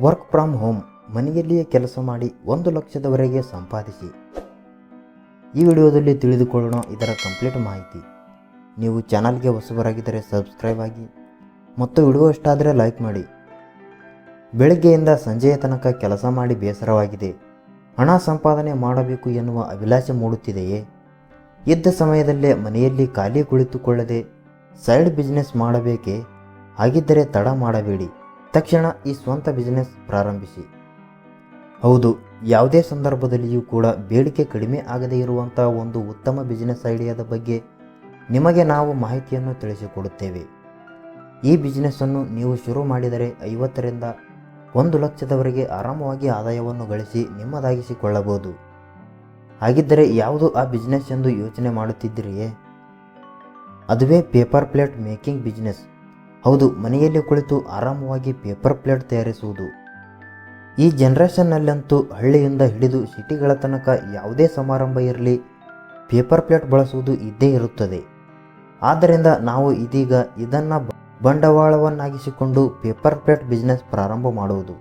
Work from home ಮನೆಯಲ್ಲಿಯೇ ಕೆಲಸ ಮಾಡಿ ಒಂದು ಲಕ್ಷದವರೆಗೆ ಸಂಪಾದಿಸಿ. ಈ ವಿಡಿಯೋದಲ್ಲಿ ತಿಳಿದುಕೊಳ್ಳೋಣ ಇದರ ಕಂಪ್ಲೀಟ್ ಮಾಹಿತಿ. ನೀವು ಚಾನಲ್ಗೆ ಹೊಸಬರಾಗಿದ್ದರೆ ಸಬ್ಸ್ಕ್ರೈಬ್ ಆಗಿ. ಮತ್ತು ವಿಡಿಯೋ ಇಷ್ಟ ಆದರೆ ಲೈಕ್ ಮಾಡಿ. ಬೆಳಗ್ಗೆಯಿಂದ ಸಂಜೆಯ ತನಕ ಕೆಲಸ ಮಾಡಿ ಬೇಸರವಾಗಿದೆ. ಹಣ ಸಂಪಾದನೆ ಮಾಡಬೇಕು ಎನ್ನುವ ಅಭಿಲಾಷೆ ಮೂಡುತ್ತಿದೆಯೇ? ಇದ್ದ ಸಮಯದಲ್ಲೇ ಮನೆಯಲ್ಲಿ ಖಾಲಿ ಕುಳಿತುಕೊಳ್ಳದೆ ಸೈಡ್ ಬಿಸ್ನೆಸ್ ಮಾಡಬೇಕೇ? ಹಾಗಿದ್ದರೆ ತಡ ಮಾಡಬೇಡಿ. ತಕ್ಷಣ ಈ ಸ್ವಂತ ಬಿಸಿನೆಸ್ ಪ್ರಾರಂಭಿಸಿ. ಹೌದು, ಯಾವುದೇ ಸಂದರ್ಭದಲ್ಲಿಯೂ ಕೂಡ ಬೇಡಿಕೆ ಕಡಿಮೆ ಆಗದೇ ಇರುವಂಥ ಒಂದು ಉತ್ತಮ ಬಿಸಿನೆಸ್ ಐಡಿಯಾದ ಬಗ್ಗೆ ನಿಮಗೆ ನಾವು ಮಾಹಿತಿಯನ್ನು ತಿಳಿಸಿಕೊಡುತ್ತೇವೆ. ಈ ಬಿಸಿನೆಸ್ಸನ್ನು ನೀವು ಶುರು ಮಾಡಿದರೆ ಐವತ್ತರಿಂದ ಒಂದು ಲಕ್ಷದವರೆಗೆ ಆರಾಮವಾಗಿ ಆದಾಯವನ್ನು ಗಳಿಸಿ ನಿಮ್ಮದಾಗಿಸಿಕೊಳ್ಳಬಹುದು. ಹಾಗಿದ್ದರೆ ಯಾವುದು ಆ ಬಿಸ್ನೆಸ್ ಎಂದು ಯೋಚನೆ ಮಾಡುತ್ತಿದ್ದೀರಿಯೇ? ಅದುವೇ ಪೇಪರ್ ಪ್ಲೇಟ್ ಮೇಕಿಂಗ್ ಬಿಸ್ನೆಸ್ ಹೌದು, ಮನೆಯಲ್ಲಿ ಕುಳಿತು ಆರಾಮವಾಗಿ ಪೇಪರ್ ಪ್ಲೇಟ್ ತಯಾರಿಸುವುದು. ಈ ಜನ್ರೇಷನ್ನಲ್ಲಂತೂ ಹಳ್ಳಿಯಿಂದ ಹಿಡಿದು ಸಿಟಿಗಳ ತನಕ ಯಾವುದೇ ಸಮಾರಂಭ ಇರಲಿ ಪೇಪರ್ ಪ್ಲೇಟ್ ಬಳಸುವುದು ಇದ್ದೇ ಇರುತ್ತದೆ. ಆದ್ದರಿಂದ ನಾವು ಇದೀಗ ಇದನ್ನು ಬಂಡವಾಳವನ್ನಾಗಿಸಿಕೊಂಡು ಪೇಪರ್ ಪ್ಲೇಟ್ ಬಿಸ್ನೆಸ್ ಪ್ರಾರಂಭ ಮಾಡುವುದು.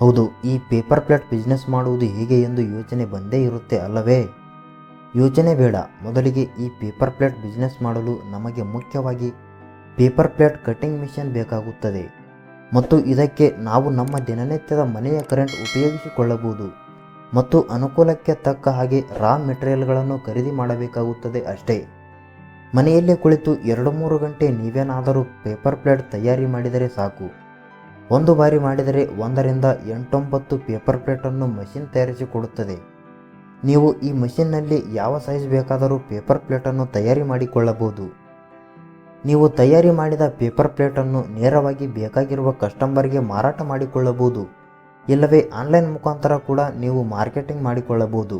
ಹೌದು, ಈ ಪೇಪರ್ ಪ್ಲೇಟ್ ಬಿಸ್ನೆಸ್ ಮಾಡುವುದು ಹೇಗೆ ಎಂದು ಯೋಚನೆ ಬಂದೇ ಇರುತ್ತೆ ಅಲ್ಲವೇ? ಯೋಚನೆ ಬೇಡ, ಮೊದಲಿಗೆ ಈ ಪೇಪರ್ ಪ್ಲೇಟ್ ಬಿಸ್ನೆಸ್ ಮಾಡಲು ನಮಗೆ ಮುಖ್ಯವಾಗಿ ಪೇಪರ್ ಪ್ಲೇಟ್ ಕಟ್ಟಿಂಗ್ ಮಿಷಿನ್ ಬೇಕಾಗುತ್ತದೆ. ಮತ್ತು ಇದಕ್ಕೆ ನಾವು ನಮ್ಮ ದಿನನಿತ್ಯದ ಮನೆಯ ಕರೆಂಟ್ ಉಪಯೋಗಿಸಿಕೊಳ್ಳಬಹುದು. ಮತ್ತು ಅನುಕೂಲಕ್ಕೆ ತಕ್ಕ ಹಾಗೆ ರಾ ಮೆಟೀರಿಯಲ್ಗಳನ್ನು ಖರೀದಿ ಮಾಡಬೇಕಾಗುತ್ತದೆ ಅಷ್ಟೇ. ಮನೆಯಲ್ಲೇ ಕುಳಿತು ಎರಡು ಮೂರು ಗಂಟೆ ನೀವೇನಾದರೂ ಪೇಪರ್ ಪ್ಲೇಟ್ ತಯಾರಿ ಮಾಡಿದರೆ ಸಾಕು. ಒಂದು ಬಾರಿ ಮಾಡಿದರೆ ಒಂದರಿಂದ ಎಂಟೊಂಬತ್ತು ಪೇಪರ್ ಪ್ಲೇಟನ್ನು ಮಷಿನ್ ತಯಾರಿಸಿಕೊಡುತ್ತದೆ. ನೀವು ಈ ಮಷಿನ್ನಲ್ಲಿ ಯಾವ ಸೈಜ್ ಬೇಕಾದರೂ ಪೇಪರ್ ಪ್ಲೇಟನ್ನು ತಯಾರಿ ಮಾಡಿಕೊಳ್ಳಬಹುದು. ನೀವು ತಯಾರಿ ಮಾಡಿದ ಪೇಪರ್ ಪ್ಲೇಟನ್ನು ನೇರವಾಗಿ ಬೇಕಾಗಿರುವ ಕಸ್ಟಮರ್ಗೆ ಮಾರಾಟ ಮಾಡಿಕೊಳ್ಳಬಹುದು. ಇಲ್ಲವೇ ಆನ್ಲೈನ್ ಮುಖಾಂತರ ಕೂಡ ನೀವು ಮಾರ್ಕೆಟಿಂಗ್ ಮಾಡಿಕೊಳ್ಳಬಹುದು.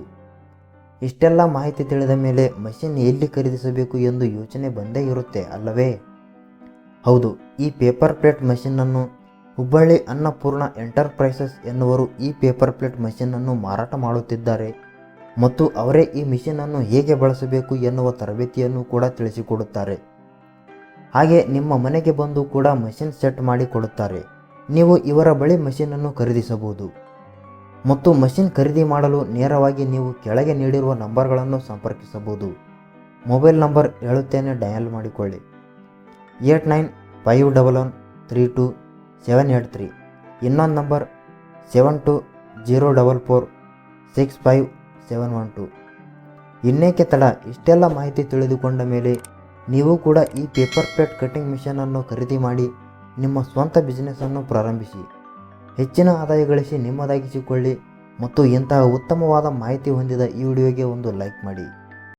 ಇಷ್ಟೆಲ್ಲ ಮಾಹಿತಿ ತಿಳಿದ ಮೇಲೆ ಮಷಿನ್ ಎಲ್ಲಿ ಖರೀದಿಸಬೇಕು ಎಂದು ಯೋಚನೆ ಬಂದೇ ಇರುತ್ತೆ ಅಲ್ಲವೇ? ಹೌದು, ಈ ಪೇಪರ್ ಪ್ಲೇಟ್ ಮಷಿನನ್ನು ಹುಬ್ಬಳ್ಳಿ ಅನ್ನಪೂರ್ಣ ಎಂಟರ್ಪ್ರೈಸಸ್ ಎನ್ನುವರು ಈ ಪೇಪರ್ ಪ್ಲೇಟ್ ಮಷಿನನ್ನು ಮಾರಾಟ ಮಾಡುತ್ತಿದ್ದಾರೆ. ಮತ್ತು ಅವರೇ ಈ ಮಿಷಿನನ್ನು ಹೇಗೆ ಬಳಸಬೇಕು ಎನ್ನುವ ತರಬೇತಿಯನ್ನು ಕೂಡ ತಿಳಿಸಿಕೊಡುತ್ತಾರೆ. ಹಾಗೆ ನಿಮ್ಮ ಮನೆಗೆ ಬಂದು ಕೂಡ ಮಷಿನ್ ಸೆಟ್ ಮಾಡಿ ಕೊಡುತ್ತಾರೆ. ನೀವು ಇವರ ಬಳಿ ಮಷಿನನ್ನು ಖರೀದಿಸಬಹುದು. ಮತ್ತು ಮಷಿನ್ ಖರೀದಿ ಮಾಡಲು ನೇರವಾಗಿ ನೀವು ಕೆಳಗೆ ನೀಡಿರುವ ನಂಬರ್ಗಳನ್ನು ಸಂಪರ್ಕಿಸಬಹುದು. ಮೊಬೈಲ್ ನಂಬರ್ ಹೇಳುತ್ತೇನೆ ಡಯಲ್ ಮಾಡಿಕೊಳ್ಳಿ. Eight nine five double one three two seven eight three ಇನ್ನೊಂದು number seven two zero double four six five seven one two ಇನ್ನೇಕೆ ತಡ? ಇಷ್ಟೆಲ್ಲ ಮಾಹಿತಿ ತಿಳಿದುಕೊಂಡ ಮೇಲೆ ನೀವು ಕೂಡ ಈ ಪೇಪರ್ ಪ್ಲೇಟ್ ಕಟ್ಟಿಂಗ್ ಮಿಷನನ್ನು ಖರೀದಿ ಮಾಡಿ ನಿಮ್ಮ ಸ್ವಂತ ಬಿಸ್ನೆಸ್ಸನ್ನು ಪ್ರಾರಂಭಿಸಿ. ಹೆಚ್ಚಿನ ಆದಾಯ ಗಳಿಸಿ ನಿಮ್ಮದಾಗಿಸಿಕೊಳ್ಳಿ ಮತ್ತು ಇಂತಹ ಉತ್ತಮವಾದ ಮಾಹಿತಿ ಹೊಂದಿದ ಈ ವಿಡಿಯೋಗೆ ಒಂದು ಲೈಕ್ ಮಾಡಿ.